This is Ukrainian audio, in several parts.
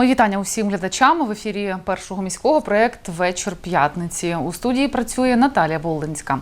Мої вітання усім глядачам в ефірі першого міського проект Вечір п'ятниці. У студії працює Наталія Болдинська.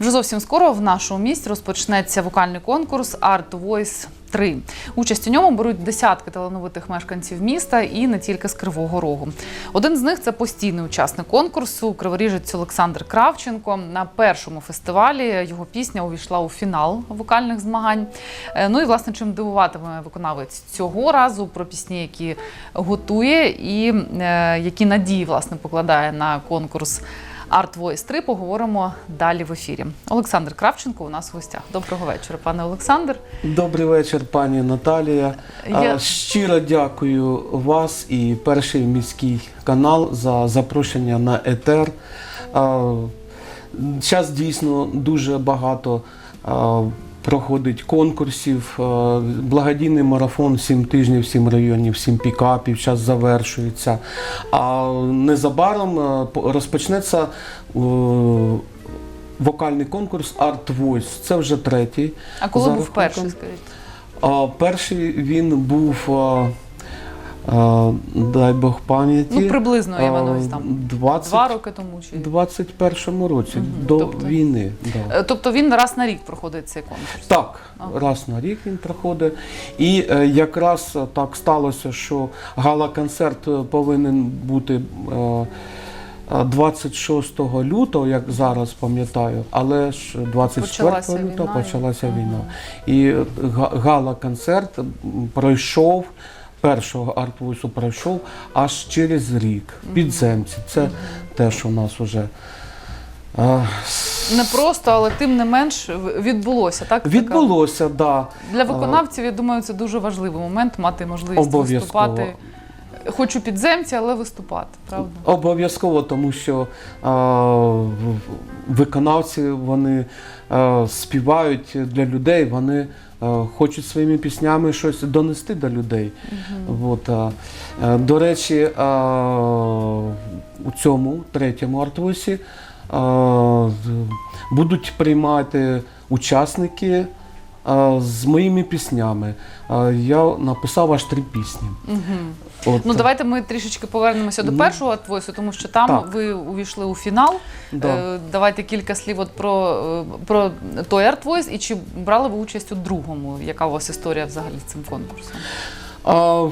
Вже зовсім скоро в нашому місті розпочнеться вокальний конкурс Art Voice 3. Участь у ньому беруть десятки талановитих мешканців міста і не тільки з Кривого Рогу. Один з них це постійний учасник конкурсу, криворіжець Олександр Кравченко. На першому фестивалі його пісня увійшла у фінал вокальних змагань. Е, Ну і власне чим дивуватиме виконавець цього разу про пісні, які готує, і е, які надії власне покладає на конкурс. Art Voice 3 поговоримо далі в ефірі. Олександр Кравченко у нас в гостях. Доброго вечора, пане Олександр. Добрий вечір, пані Наталія. Я- Щиро дякую вас і перший міський канал за запрошення на етер. Зараз дійсно дуже багато а, проходить конкурсів. Благодійний марафон 7 тижнів, 7 районів, 7 пікапів. Зараз завершується. А незабаром розпочнеться. Вокальний конкурс Art Voice. Це вже третій. А коли За був перший, скажіть? Перший він був, дай Бог пам'яті. Ну, приблизно, я маю там 20, Два роки тому чи 21 році, Мгм, до тобто- війни. Да. Е, тобто він раз на рік проходить цей конкурс. Так, Ага. раз на рік він проходить. І е, якраз е, так сталося, що гала-концерт повинен бути е, е, 26 лютого, як зараз пам'ятаю, але ж 24 Почалася лютого війна, почалася війна. І гала-концерт пройшов. Першого артвойсу пройшов аж через рік. Підземці. Це теж у нас уже. е, Не просто, але тим не менш відбулося. Так Відбулося, так. Да. для виконавців. Я думаю, це дуже важливий момент мати можливість виступати. Хоч у підземці, але виступати, правда? Обов'язково, тому що а, виконавці вони а, співають для людей, вони хочуть своїми піснями щось донести до людей. От, а, е, до речі, у цьому третьому артвосі а, будуть приймати учасники. З моїми піснями. Я написав аж три пісні. Угу. От, Ну давайте ми трішечки повернемося до Ну, першого твойсу, тому що там так. ви увійшли у фінал. да. Е, Давайте кілька слів от про, е, про той арт-войс і чи брали ви участь у другому? Яка у вас історія взагалі з цим конкурсом? А,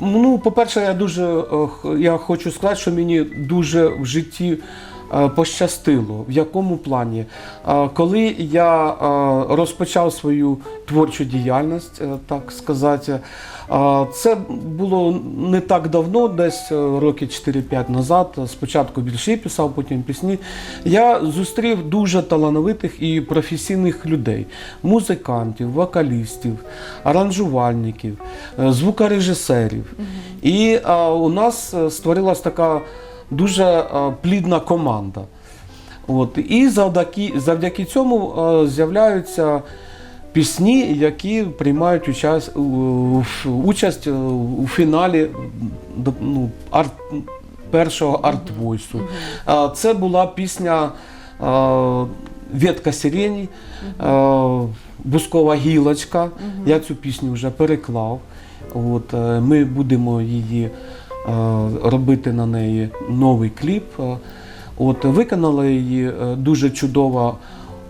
ну, по-перше, я дуже е, я хочу сказати, що мені дуже в житті пощастило. В якому плані? Коли я е, розпочав свою творчу діяльність, е, так сказати, це було не так давно, десь е, роки 4-5 назад. Спочатку вірші писав, потім пісні. Я зустрів дуже талановитих і професійних людей: музикантів, вокалістів, аранжувальників, е, звукорежисерів. І у нас е, створилась така дуже е, плідна команда. От. І завдяки, завдяки цьому е, з'являються пісні, які приймають участь, участь е, у фіналі ну, арт, першого арт-войсу. Це була пісня Ветка сирені, е, Бускова гілочка. Я цю пісню вже переклав. От, ми будемо її робити на неї новий кліп. Е, От, виконала її е, дуже чудова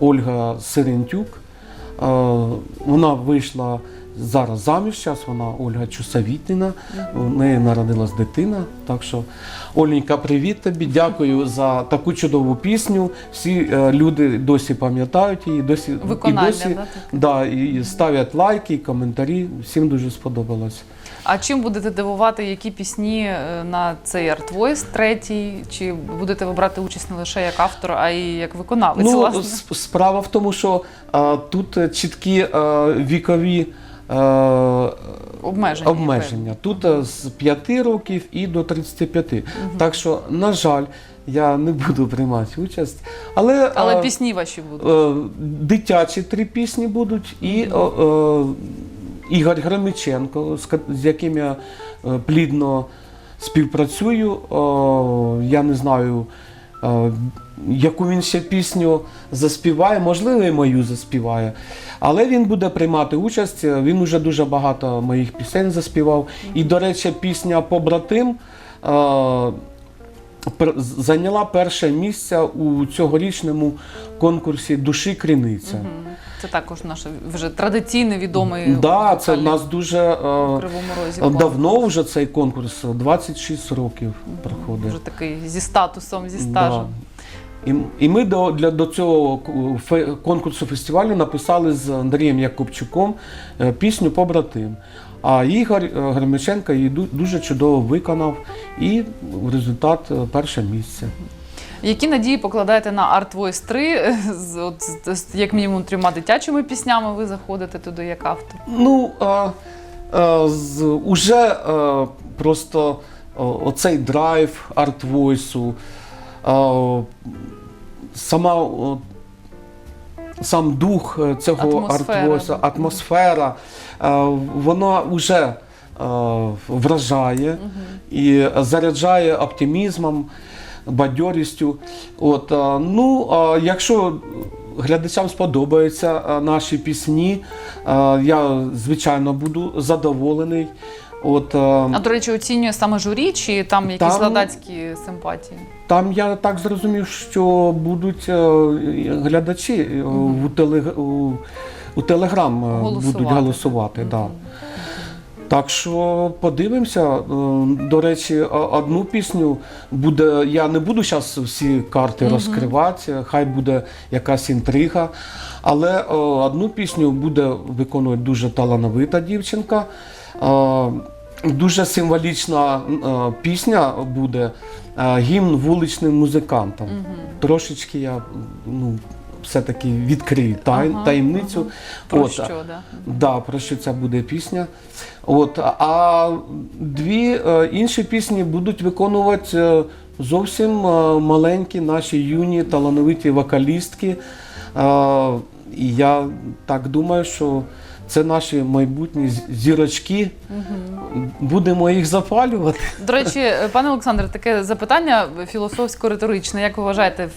Ольга Сирентюк. Е, Вона вийшла зараз заміж, зараз вона Ольга Чусовітніна, у неї народилась дитина. Так що, Оленька, привіт тобі, дякую за таку чудову пісню. Всі е, люди досі пам'ятають її, досі Виконання, і досі да, таке? да, і ставлять лайки, і коментарі. Всім дуже сподобалось. А чим будете дивувати, які пісні е, на цей арт-войс третій? Чи будете ви брати участь не лише як автор, а й як виконавець? Ну, власне? с- справа в тому, що а, тут е, чіткі е, вікові Обмеження. обмеження. Тут е, з 5 років і до 35. Так що, на жаль, я не буду приймати участь. Але, Але е, пісні ваші будуть. е, дитячі три пісні будуть, і е, е, Ігор Громиченко, з яким я е, плідно співпрацюю. Е, я не знаю. Е, яку він ще пісню заспіває, можливо, і мою заспіває. Але він буде приймати участь. Він уже дуже багато моїх пісень заспівав. І, до речі, пісня Побратим. е, зайняла перше місце у цьогорічному конкурсі Душі Криниця. Це також наш вже традиційний відомий Да, це в нас дуже е, Розі. давно конкурс. вже цей конкурс, 26 років проходить. Вже такий зі статусом, зі Да. І, і ми до, для, до цього конкурсу фестивалю написали з Андрієм Якубчуком е, пісню Побратим. А Ігор е, Гремиченко її дуже чудово виконав і в результат е, перше місце. Які надії покладаєте на Art Voice 3? З, от, з- з- як мінімум трьома дитячими піснями ви заходите туди як автор. Ну, а, а, з, уже а, просто а, оцей драйв арт-войсу, а, сама, сам дух е, цього арт-войсу, атмосфера, вона вже а, вражає і заряджає оптимізмом, бадьорістю. От, ну, якщо глядачам сподобаються наші пісні, я звичайно буду задоволений. От, а, А до речі, оцінює саме журі, чи там якісь Там- глядацькі симпатії? там я так зрозумів, що будуть е, глядачі е, у, телег... у, у Телеграм е, Голосувати. будуть голосувати. Да. Так що подивимося. Е, До речі, одну пісню буде. Я не буду зараз всі карти розкривати, хай буде якась інтрига. Але е, одну пісню буде виконувати дуже талановита дівчинка. Е, Дуже символічна е, пісня буде е, гімн вуличним музикантам. Трошечки я ну, все-таки відкрию тай, Ага, таємницю. Про От, що, да? Да, про що ця буде пісня. От, а дві інші пісні будуть виконувати зовсім маленькі наші юні талановиті вокалістки. І я так думаю, що це наші майбутні зірочки. Будемо їх запалювати. До речі, пане Олександре, таке запитання філософсько-риторичне. Як ви вважаєте,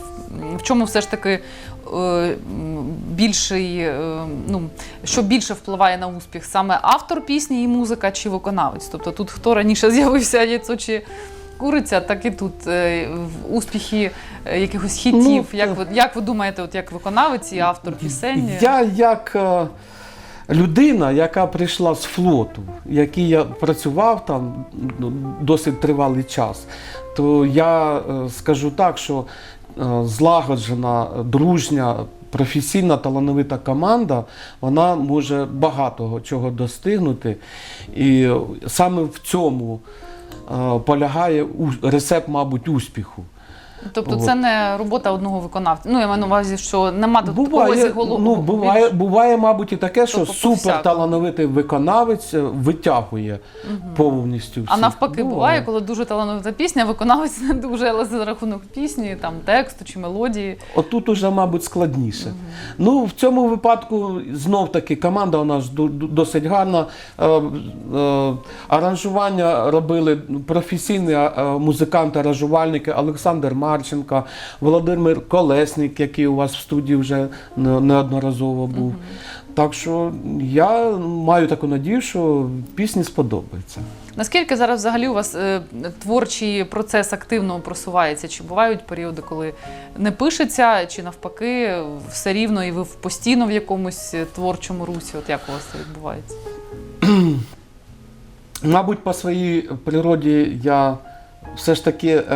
в- чому все ж таки е, більший, е, ну, що більше впливає на успіх? Саме автор пісні і музика чи виконавець? Тобто тут хто раніше з'явився, яйцо чи куриця, так і тут е, в успіхи е, якихось хітів. Ну, як, ви, як ви думаєте, от як виконавець і автор пісень? Я як людина, яка прийшла з флоту, який я працював там ну, досить тривалий час, то я е, скажу так, що е, злагоджена, дружня, професійна, талановита команда, вона може багато чого достигнути. І саме в цьому е, полягає рецепт, мабуть, успіху. Тобто це не робота одного виконавця. Ну, я маю на увазі, що нема до Буває, головного. ну, буває, буває, мабуть, і таке, що Тобто супер талановитий виконавець е, витягує повністю. А навпаки, буває, коли дуже талановита пісня, виконавець не дуже, але за рахунок пісні, там тексту чи мелодії. Отут уже, мабуть, складніше. Ну, в цьому випадку знов таки команда у нас досить гарна. Е, е, Аранжування робили професійні музиканти-аранжувальники Олександр Марченко, Володимир Колесник, який у вас в студії вже неодноразово був. Так що я маю таку надію, що пісні сподобаються. Наскільки зараз взагалі у вас е, творчий процес активно просувається? Чи бувають періоди, коли не пишеться, чи навпаки, все рівно і ви постійно в якомусь е, творчому русі? От як у вас це відбувається? Мабуть, по своїй природі я все ж таки е,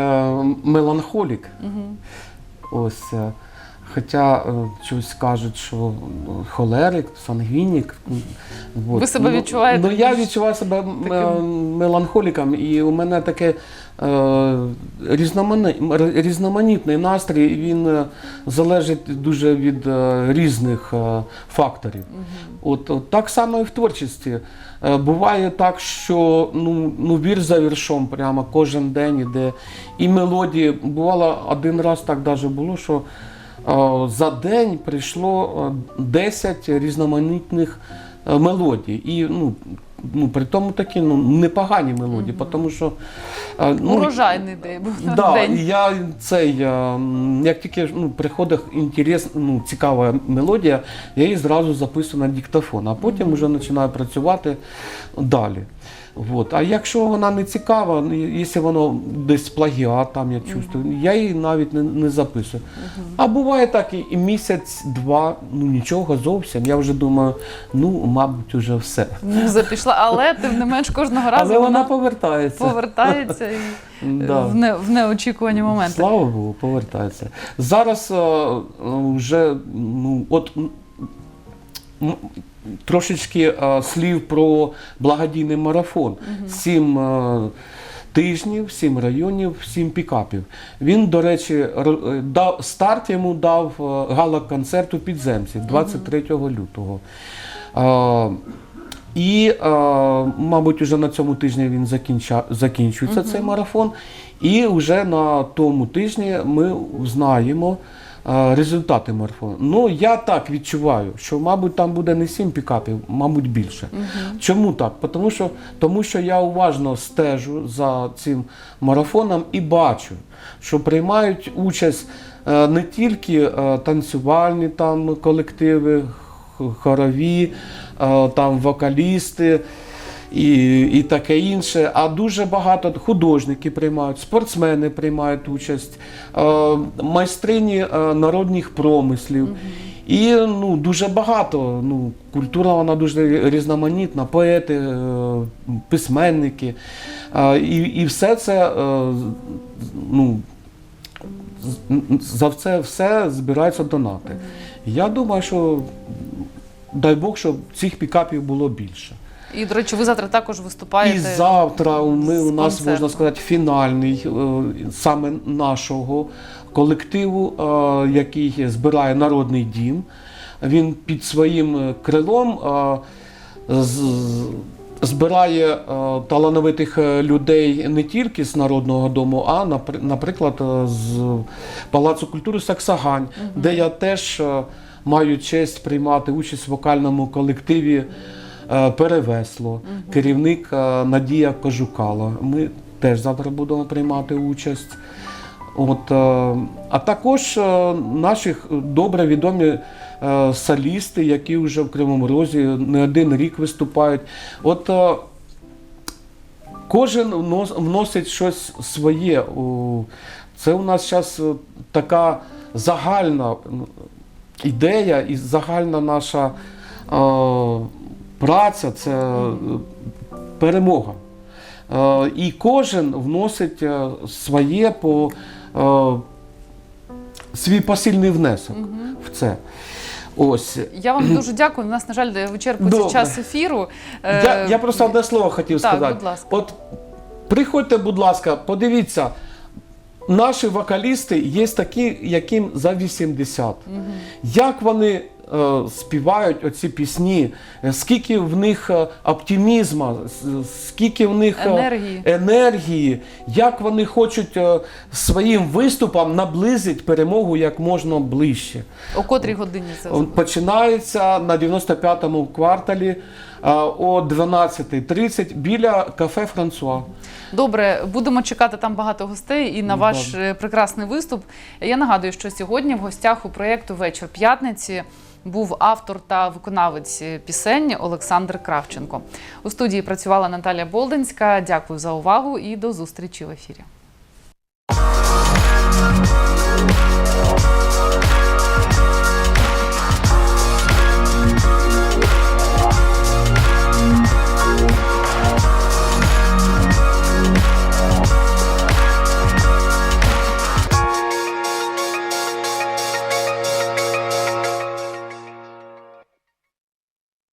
меланхолік. Угу. Ось. Е, Хоча е, щось кажуть, що ну, холерик, сангвінік. м, от. Себе Ну, відчуваєте Ну, я відчуваю себе таким? меланхоліком, і у мене таке е, різноманітний настрій, він е, залежить дуже від е, різних е, факторів. От, от так само і в творчості. Е, Буває так, що ну, ну вір за віршом прямо кожен день іде. І мелодії. Бувало один раз так даже було, що е, за день прийшло е, 10 різноманітних е, мелодій. І ну, ну, при тому такі ну, непогані мелодії, тому що ну, Урожайний день був Да, день. я цей, е, як тільки ну, приходить інтерес, ну, цікава мелодія, я її зразу записую на диктофон, а потім вже починаю працювати далі. Вот. А якщо вона не цікава, ну, якщо воно десь плагіат, там я чувствую, я її навіть не, не записую. А буває так і, місяць-два, ну нічого зовсім. Я вже думаю, ну, мабуть, вже все. Муза пішла, але тим не менш кожного разу Але вона вона повертається. повертається і Да. в, не, в неочікувані моменти. Слава Богу, повертається. Зараз е, е, вже ну, от трошечки е, слів про благодійний марафон. Сім е, тижнів, сім районів, сім пікапів. Він, до речі, е, дав, старт йому дав гала-концерт у підземці 23 лютого. Е, і, е, мабуть, вже на цьому тижні він закінча, закінчується цей марафон. І вже на тому тижні ми знаємо результати марафону. Ну, я так відчуваю, що, мабуть, там буде не сім пікапів, мабуть, більше. Чому так? Тому що, тому що я уважно стежу за цим марафоном і бачу, що приймають участь е, не тільки е, танцювальні там колективи, хорові, е, там вокалісти і, і таке інше. А дуже багато художники приймають, спортсмени приймають участь, е, майстрині е, народних промислів. І ну, дуже багато. Ну, культура вона дуже різноманітна, поети, е, письменники. І, і все це ну, за це все збираються донати. Я думаю, що дай Бог, щоб цих пікапів було більше. І, до речі, ви завтра також виступаєте. І завтра ми, у нас, концертом. можна сказати, фінальний е, саме нашого колективу, е, який збирає Народний дім. Він під своїм крилом е, збирає талановитих людей не тільки з Народного дому, а, наприклад, з Палацу культури Саксагань, де я теж маю честь приймати участь в вокальному колективі Перевесло, керівник е, Надія Кожукала. Ми теж завтра будемо приймати участь. От, е, а також е, наші добре відомі е, солісти, які вже в Кривому Розі не один рік виступають. От е, кожен вносить щось своє. Це у нас зараз така загальна ідея і загальна наша е, праця це е, перемога. Е, І кожен вносить е, своє по свій посильний внесок в це. Ось. Я вам дуже дякую. У нас, на жаль, вичерпується час ефіру. Я, я просто одне слово хотів так, сказати. будь ласка. От приходьте, будь ласка, подивіться. Наші вокалісти є такі, яким за 80. Як вони співають оці пісні, е, скільки в них е, оптимізму, скільки в них е, Енергії. енергії, як вони хочуть е, своїм виступом наблизити перемогу як можна ближче. О котрій годині це? Починається на 95-му кварталі е, о 12.30 біля кафе Франсуа. Добре, будемо чекати там багато гостей і на ваш Добре. е, прекрасний виступ. Я нагадую, що сьогодні в гостях у проєкту Вечір п'ятниці був автор та виконавець пісень Олександр Кравченко. У студії працювала Наталія Болдинська. Дякую за увагу і до зустрічі в ефірі.